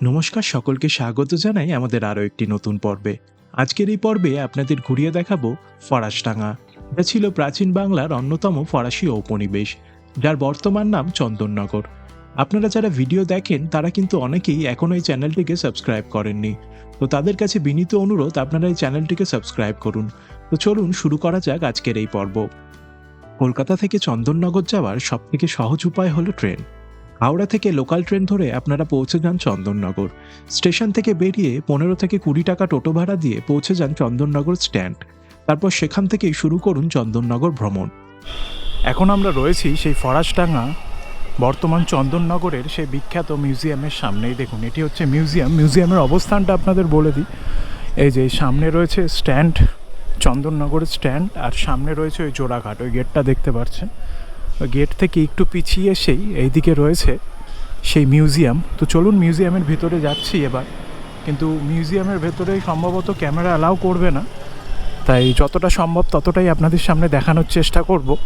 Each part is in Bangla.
নমস্কার সকলকে স্বাগত জানাই আমাদের আরও একটি নতুন পর্বে। আজকের এই পর্বে আপনাদের ঘুরিয়ে দেখাবো ফরাসডাঙ্গা। যা ছিল প্রাচীন বাংলার অন্যতম ফরাসি ঔপনিবেশ, যার বর্তমান নাম চন্দননগর। আপনারা যারা ভিডিও দেখেন, তারা কিন্তু অনেকেই এখনও এই চ্যানেলটিকে সাবস্ক্রাইব করেননি। তো তাদের কাছে বিনীত অনুরোধ, আপনারা এই চ্যানেলটিকে সাবস্ক্রাইব করুন। তো চলুন শুরু করা যাক আজকের এই পর্ব। কলকাতা থেকে চন্দননগর যাওয়ার সবথেকে সহজ উপায় হলো ট্রেন। হাওড়া থেকে লোকাল ট্রেন ধরে আপনারা পৌঁছে যান চন্দননগর। স্টেশন থেকে বেরিয়ে পনেরো থেকে কুড়ি টাকা টোটো ভাড়া দিয়ে পৌঁছে যান চন্দননগর স্ট্যান্ড। তারপর সেখান থেকেই শুরু করুন চন্দননগর ভ্রমণ। এখন আমরা রয়েছি সেই ফরাসডাঙ্গা, বর্তমান চন্দননগরের সেই বিখ্যাত মিউজিয়ামের সামনেই। দেখুন, এটি হচ্ছে মিউজিয়াম। মিউজিয়ামের অবস্থানটা আপনাদের বলে দিই। এই যে সামনে রয়েছে স্ট্যান্ড চন্দননগরের স্ট্যান্ড, আর সামনে রয়েছে ওই জোড়াঘাট, ওই গেটটা দেখতে পাচ্ছেন। গেট থেকে একটু পিছিয়ে এসেই এইদিকে রয়েছে সেই মিউজিয়াম। তো চলুন মিউজিয়ামের ভিতরে যাচ্ছি এবার। কিন্তু মিউজিয়ামের ভেতরে সম্ভবত ক্যামেরা অ্যালাউ করবে না। তাই যতটা সম্ভব ততটাই আপনাদের সামনে দেখানোর চেষ্টা করব।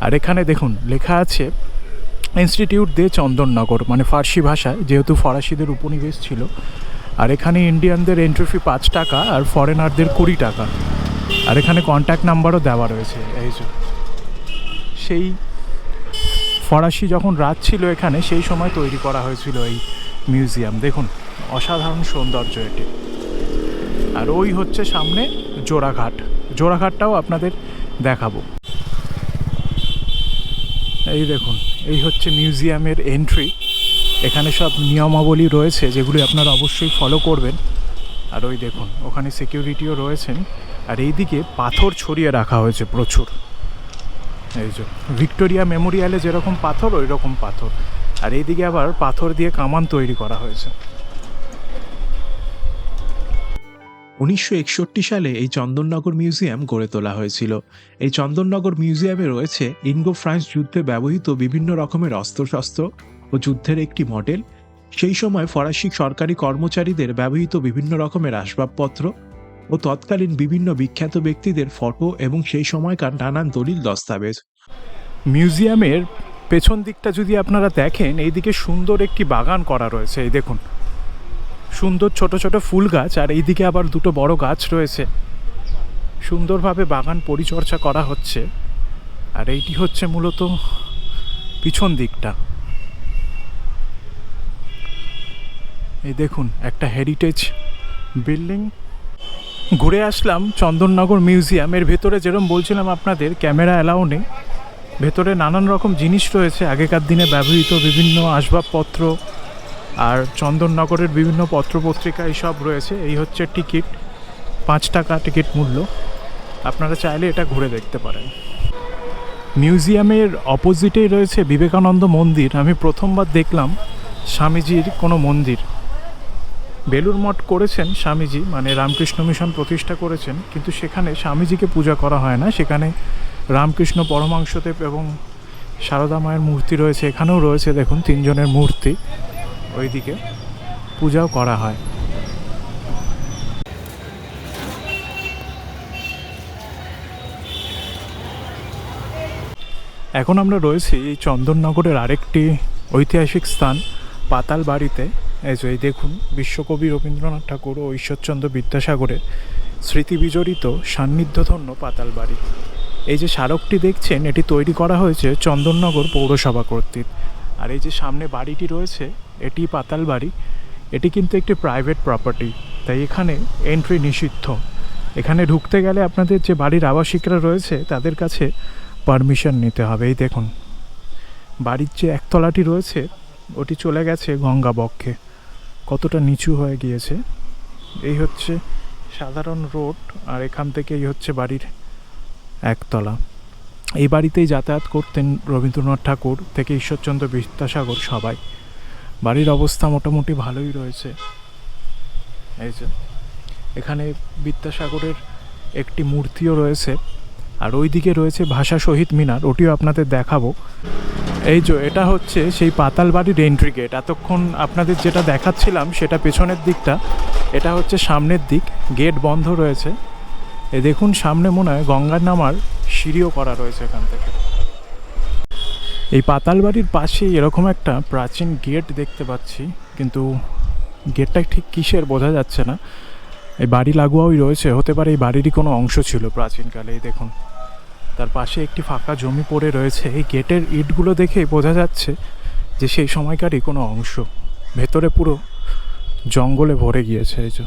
আর এখানে দেখুন, লেখা আছে, ইনস্টিটিউট দে চন্দননগর মানে ফার্সি ভাষায়, যেহেতু ফরাসিদের উপনিবেশ ছিল। আর এখানে ইন্ডিয়ানদের এন্ট্রি ফি পাঁচ টাকা আর ফরেনারদের কুড়ি টাকা। আর এখানে কন্ট্যাক্ট নাম্বারও দেওয়া রয়েছে। এই সেই ফরাসি যখন রাজ ছিল এখানে, সেই সময় তৈরি করা হয়েছিল এই মিউজিয়াম। দেখুন, অসাধারণ সৌন্দর্য এটি। আর ওই হচ্ছে সামনে জোড়াঘাট। জোড়াঘাটটাও আপনাদের দেখাবো। এই দেখুন, এই হচ্ছে মিউজিয়ামের এন্ট্রি। এখানে সব নিয়মাবলী রয়েছে, যেগুলি আপনারা অবশ্যই ফলো করবেন। আর ওই দেখুন, ওখানে সিকিউরিটিও রয়েছেন। আর এইদিকে পাথর ছড়িয়ে রাখা হয়েছে প্রচুর। এই যে, ভিক্টোরিয়া মেমোরিয়ালে যেরকম পাথর ওই রকম পাথর। আর এইদিকে আবার পাথর দিয়ে কামান তৈরি করা হয়েছে। উনিশশো একষট্টি সালে এই চন্দননগর মিউজিয়াম গড়ে তোলা হয়েছিল। এই চন্দননগর মিউজিয়ামে রয়েছে ইঙ্গো ফ্রান্স যুদ্ধে ব্যবহৃত বিভিন্ন রকমের অস্ত্রশস্ত্র ও যুদ্ধের একটি মডেল। সেই সময় ফরাসি সরকারি কর্মচারীদের ব্যবহৃত বিভিন্ন রকমের আসবাবপত্র ও তৎকালীন বিভিন্ন বিখ্যাত ব্যক্তিদের ফটো এবং সেই সময়কার নানান দলিল দস্তাবেজ। মিউজিয়ামের পেছন দিকটা যদি আপনারা দেখেন, এইদিকে সুন্দর একটি বাগান করা রয়েছে, এই দেখুন। সুন্দর ছোট ছোট ফুল গাছ, আর এইদিকে আবার দুটো বড় গাছ রয়েছে। সুন্দরভাবে বাগান পরিচর্যা করা হচ্ছে। আর এইটি হচ্ছে মূলত পিছন দিকটা। এই দেখুন, একটা হেরিটেজ বিল্ডিং ঘুরে আসলাম চন্দননগর মিউজিয়াম। এর ভেতরে যেরকম বলছিলাম আপনাদের, ক্যামেরা অ্যালাউ নেই। ভেতরে নানান রকম জিনিস রয়েছে। আগেকার দিনে ব্যবহৃত বিভিন্ন আসবাবপত্র আর চন্দননগরের বিভিন্ন পত্রপত্রিকা এইসব রয়েছে। এই হচ্ছে টিকিট, পাঁচ টাকা টিকিট মূল্য। আপনারা চাইলে এটা ঘুরে দেখতে পারেন। মিউজিয়ামের অপোজিটেই রয়েছে বিবেকানন্দ মন্দির। আমি প্রথমবার দেখলাম স্বামীজির কোনো মন্দির। বেলুর মঠ করেছেন স্বামীজি মানে রামকৃষ্ণ মিশন প্রতিষ্ঠা করেছেন, কিন্তু সেখানে স্বামীজিকে পূজা করা হয় না। সেখানে রামকৃষ্ণ পরমাংশদেব এবং সারদা মায়ের মূর্তি রয়েছে, এখানেও রয়েছে দেখুন তিনজনের মূর্তি, ওইদিকে পূজাও করা হয়। এখন আমরা রয়েছি এই চন্দননগরের আরেকটি ঐতিহাসিক স্থান পাতাল বাড়িতে এই যে দেখুন, বিশ্বকবি রবীন্দ্রনাথ ঠাকুর ও ঈশ্বরচন্দ্র বিদ্যাসাগরের স্মৃতিবিজড়িত সান্নিধ্যধন্য পাতাল বাড়ি এই যে স্মারকটি দেখছেন, এটি তৈরি করা হয়েছে চন্দননগর পৌরসভা কর্তৃক। আর এই যে সামনে বাড়িটি রয়েছে, এটি পাতাল বাড়ি। এটি কিন্তু একটি প্রাইভেট প্রপার্টি তাই এখানে এন্ট্রি নিষিদ্ধ। এখানে ঢুকতে গেলে আপনাদের যে বাড়ির আবাসিকরা রয়েছে, তাদের কাছে পারমিশন নিতে হবে। এই দেখুন, বাড়ির যে একতলাটি রয়েছে, ওটি চলে গেছে গঙ্গা বক্ষে। কতটা নিচু হয়ে গিয়েছে। এই হচ্ছে সাধারণ রোড, আর এখান থেকে এই হচ্ছে বাড়ির একতলা। এই বাড়িতেই যাতায়াত করতেন রবীন্দ্রনাথ ঠাকুর থেকে ঈশ্বরচন্দ্র বিদ্যাসাগর সবাই। বাড়ির অবস্থা মোটামুটি ভালোই রয়েছে। এই যে, এখানে বিদ্যাসাগরের একটি মূর্তিও রয়েছে। আর ওইদিকে রয়েছে ভাষা শহীদ মিনার, ওটিও আপনাদের দেখাবো। এই যে, এটা হচ্ছে সেই পাতাল বাড়ির এন্ট্রি গেট এতক্ষণ আপনাদের যেটা দেখাচ্ছিলাম, সেটা পেছনের দিকটা। এটা হচ্ছে সামনের দিক গেট বন্ধ রয়েছে। এ দেখুন, সামনে মনে হয় গঙ্গার নামার সিঁড়িও করা রয়েছে এখান থেকে। এই পাতাল বাড়ির পাশেই এরকম একটা প্রাচীন গেট দেখতে পাচ্ছি, কিন্তু গেটটা ঠিক কিসের বোঝা যাচ্ছে না। এই বাড়ি লাগোয়াই রয়েছে, হতে পারে এই বাড়িরই কোনো অংশ ছিল প্রাচীনকালে, এই দেখুন। তার পাশে একটি ফাঁকা জমি পড়ে রয়েছে, এই গেটের ইটগুলো দেখে বোঝা যাচ্ছে যে সেই সময়কারই কোনো অংশ। ভেতরে পুরো জঙ্গলে ভরে গিয়েছে, এই যে।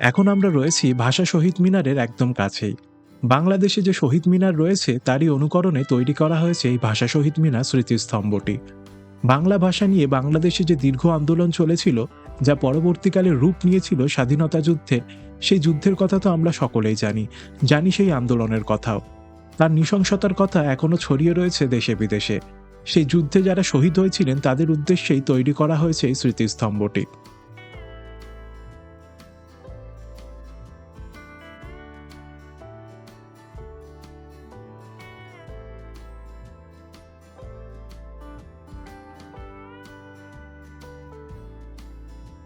এখন আমরা রয়েছি ভাষা শহীদ মিনারের একদম কাছেই। বাংলাদেশে যে শহীদ মিনার রয়েছে, তারই অনুকরণে তৈরি করা হয়েছে এই ভাষা শহীদ মিনার স্মৃতিস্তম্ভটি। বাংলা ভাষা নিয়ে বাংলাদেশে যে দীর্ঘ আন্দোলন চলেছিল, যা পরবর্তীকালে রূপ নিয়েছিল স্বাধীনতা যুদ্ধে, সেই যুদ্ধের কথা তো আমরা সকলেই জানি জানি সেই আন্দোলনের কথাও। তার নৃশংসতার কথা এখনও ছড়িয়ে রয়েছে দেশে বিদেশে। সেই যুদ্ধে যারা শহীদ হয়েছিলেন, তাদের উদ্দেশ্যেই তৈরি করা হয়েছে এই স্মৃতিস্তম্ভটি।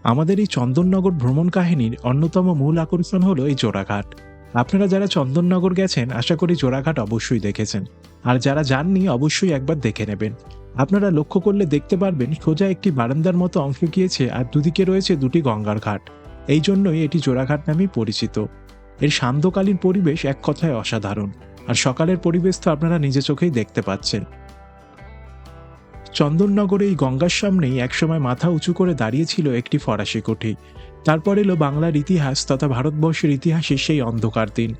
আমাদের এই চন্দননগর ভ্রমণ কাহিনীর অন্যতম মূল আকর্ষণ হলো এই জোড়াঘাট। আপনারা যারা চন্দননগর গেছেন, আশা করি জোড়াঘাট অবশ্যই দেখেছেন। আর যারা যাননি, অবশ্যই একবার দেখে নেবেন। আপনারা লক্ষ্য করলে দেখতে পারবেন, সোজা একটি বারান্দার মতো অংশ গিয়েছে আর দুদিকে রয়েছে দুটি গঙ্গার ঘাট। এই জন্যই এটি জোড়াঘাট নামেই পরিচিত। এর সান্ধ্যকালীন পরিবেশ এক কথায় অসাধারণ। আর সকালের পরিবেশ তো আপনারা নিজে চোখেই দেখতে পাচ্ছেন। চন্দননগরে এই গঙ্গার সামনেই একসময় মাথা উঁচু করে দাঁড়িয়েছিল একটি ফরাসি কুঠি। তারপর এলো বাংলার ইতিহাস তথা ভারতবর্ষের ইতিহাসে সেই অন্ধকার দিন।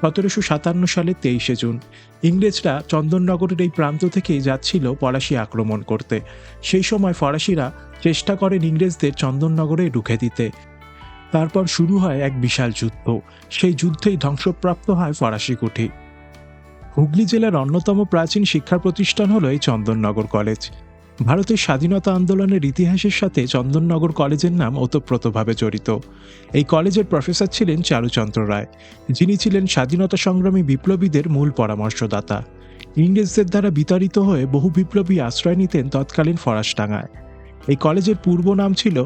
সতেরোশো সাতান্ন সালের তেইশে জুন। ইংরেজরা চন্দননগরের এই প্রান্ত থেকেই যাচ্ছিল ফরাসি আক্রমণ করতে। সেই সময় ফরাসিরা চেষ্টা করেন ইংরেজদের চন্দননগরে ঢুকে দিতে। তারপর শুরু হয় এক বিশাল যুদ্ধ। সেই যুদ্ধেই ধ্বংসপ্রাপ্ত হয় ফরাসি কুঠি। হুগলি জেলার অন্যতম প্রাচীন শিক্ষা প্রতিষ্ঠান হলো এই চন্দননগর কলেজ। ভারতের স্বাধীনতা আন্দোলনের ইতিহাসের সাথে চন্দননগর কলেজের নাম ওতপ্রোতভাবে জড়িত। এই কলেজের প্রফেসর ছিলেন চারুচন্দ্র রায়, যিনি ছিলেন স্বাধীনতা সংগ্রামী বিপ্লবীদের মূল পরামর্শদাতা। ইংরেজদের দ্বারা বিতাড়িত হয়ে বহু বিপ্লবী আশ্রয় নিতেন তৎকালীন ফরাসডাঙ্গায়। এই কলেজের পূর্ব নাম ছিল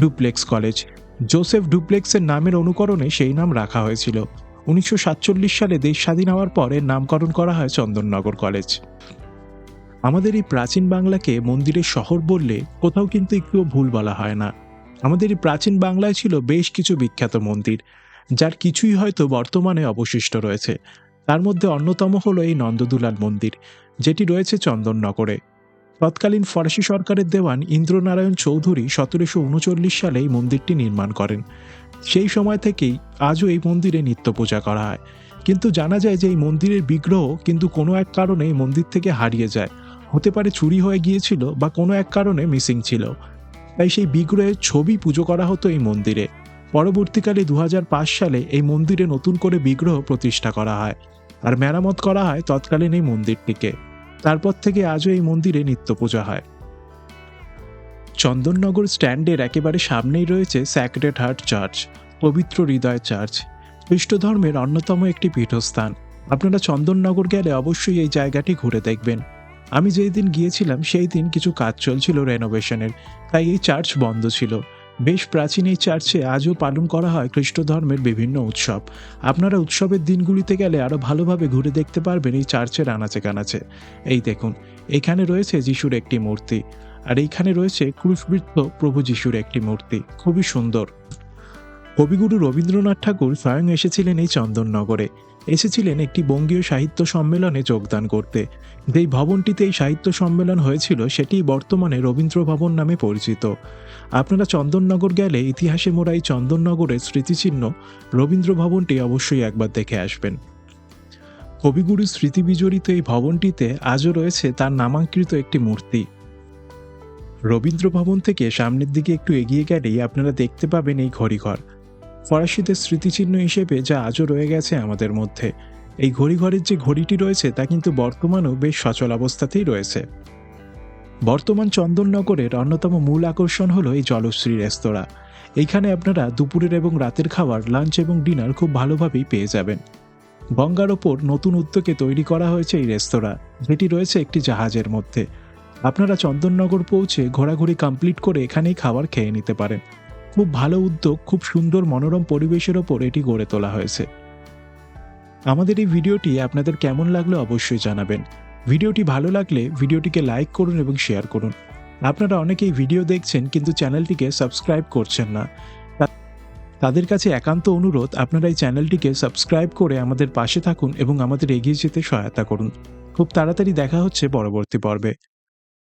ডুপ্লেক্স কলেজ। জোসেফ ডুপ্লেক্সের নামের অনুকরণে সেই নাম রাখা হয়েছিল। উনিশশো সাতচল্লিশ সালে দেশ স্বাধীন হওয়ার পরে নামকরণ করা হয় চন্দননগর কলেজ। আমাদের এই প্রাচীন বাংলাকে মন্দিরের শহর বললে কোথাও কিন্তু একটুও ভুল বলা হয় না। আমাদের এই প্রাচীন বাংলায় ছিল বেশ কিছু বিখ্যাত মন্দির, যার কিছুই হয়তো বর্তমানে অবশিষ্ট রয়েছে। তার মধ্যে অন্যতম হলো এই নন্দদুলাল মন্দির, যেটি রয়েছে চন্দননগরে। তৎকালীন ফরাসি সরকারের দেওয়ান ইন্দ্রনারায়ণ চৌধুরী সতেরোশো উনচল্লিশ সালে এই মন্দিরটি নির্মাণ করেন। সেই সময় থেকেই আজও এই মন্দিরে নিত্য পূজা করা হয়। কিন্তু জানা যায় যে এই মন্দিরের বিগ্রহ কিন্তু কোনো এক কারণে এই মন্দির থেকে হারিয়ে যায়। হতে পারে চুরি হয়ে গিয়েছিল বা কোনো এক কারণে মিসিং ছিল। তাই সেই বিগ্রহের ছবি পুজো করা হতো এই মন্দিরে। পরবর্তীকালে দু হাজার পাঁচ সালে এই মন্দিরে নতুন করে বিগ্রহ প্রতিষ্ঠা করা হয় আর মেরামত করা হয় তৎকালীন এই মন্দিরটিকে। তারপর থেকে আজও এই মন্দিরে নিত্য পূজা হয়। চন্দননগর স্ট্যান্ডের একেবারে সামনেই রয়েছে স্যাক্রেড হার্ট চার্চ পবিত্র হৃদয় চার্চ খ্রিস্ট ধর্মের অন্যতম একটি পীঠস্থান। আপনারা চন্দননগর গেলে অবশ্যই এই জায়গাটি ঘুরে দেখবেন। আমি যেই দিন গিয়েছিলাম, সেই দিন কিছু কাজ চলছিল রেনোভেশনের তাই এই চার্চ বন্ধ ছিল। বেশ প্রাচীন এই চার্চে আজও পালন করা হয় খ্রিস্ট ধর্মের বিভিন্ন উৎসব। আপনারা উৎসবের দিনগুলিতে গেলে আরও ভালোভাবে ঘুরে দেখতে পারবেন এই চার্চের আনাচে কানাচে। এই দেখুন, এখানে রয়েছে যিশুর একটি মূর্তি। আর এইখানে রয়েছে ক্রুশবৃত্ত প্রভু যিশুর একটি মূর্তি। খুবই সুন্দর। কবিগুরু রবীন্দ্রনাথ ঠাকুর স্বয়ং এসেছিলেন এই চন্দননগরে। এসেছিলেন একটি বঙ্গীয় সাহিত্য সম্মেলনে যোগদান করতে। যেই ভবনটিতে এই সাহিত্য সম্মেলন হয়েছিল, সেটি বর্তমানে রবীন্দ্র ভবন নামে পরিচিত। আপনারা চন্দননগর গেলে ইতিহাসে মোড়া এই চন্দননগরের স্মৃতিচিহ্ন রবীন্দ্র ভবনটি অবশ্যই একবার দেখে আসবেন। কবিগুরু স্মৃতি বিজড়িত এই ভবনটিতে আজও রয়েছে তার নামাঙ্কৃত একটি মূর্তি। রবীন্দ্র ভবন থেকে সামনের দিকে একটু এগিয়ে গেলেই আপনারা দেখতে পাবেন এই ঘড়িঘর। ফরাসিদের স্মৃতিচিহ্ন হিসেবে যা আজও রয়ে গেছে আমাদের মধ্যে। এই ঘড়িঘরের যে ঘড়িটি রয়েছে তা কিন্তু বর্তমানেও বেশ সচল অবস্থাতেই রয়েছে। বর্তমান চন্দননগরের অন্যতম মূল আকর্ষণ হলো এই জলশ্রী রেস্তোরাঁ। এইখানে আপনারা দুপুরের এবং রাতের খাবার, লাঞ্চ এবং ডিনার খুব ভালোভাবেই পেয়ে যাবেন। গঙ্গার ওপর নতুন উদ্যোগে তৈরি করা হয়েছে এই রেস্তোরাঁ। যেটি রয়েছে একটি জাহাজের মধ্যে। আপনারা চন্দননগর পৌঁছে ঘোরাঘুরি কমপ্লিট করে এখানেই খাবার খেয়ে নিতে পারেন। খুব ভালো উদ্যোগ, খুব সুন্দর মনোরম পরিবেশের ওপর এটি গড়ে তোলা হয়েছে। আমাদের এই ভিডিওটি আপনাদের কেমন লাগল অবশ্যই জানাবেন। ভিডিওটি ভালো লাগলে ভিডিওটিকে লাইক করুন এবং শেয়ার করুন। আপনারা অনেকেই ভিডিও দেখছেন কিন্তু চ্যানেলটিকে সাবস্ক্রাইব করছেন না। তাদের কাছে একান্ত অনুরোধ, আপনারা এই চ্যানেলটিকে সাবস্ক্রাইব করে আমাদের পাশে থাকুন এবং আমাদের এগিয়ে যেতে সহায়তা করুন। খুব তাড়াতাড়ি দেখা হচ্ছে পরবর্তী পর্বে।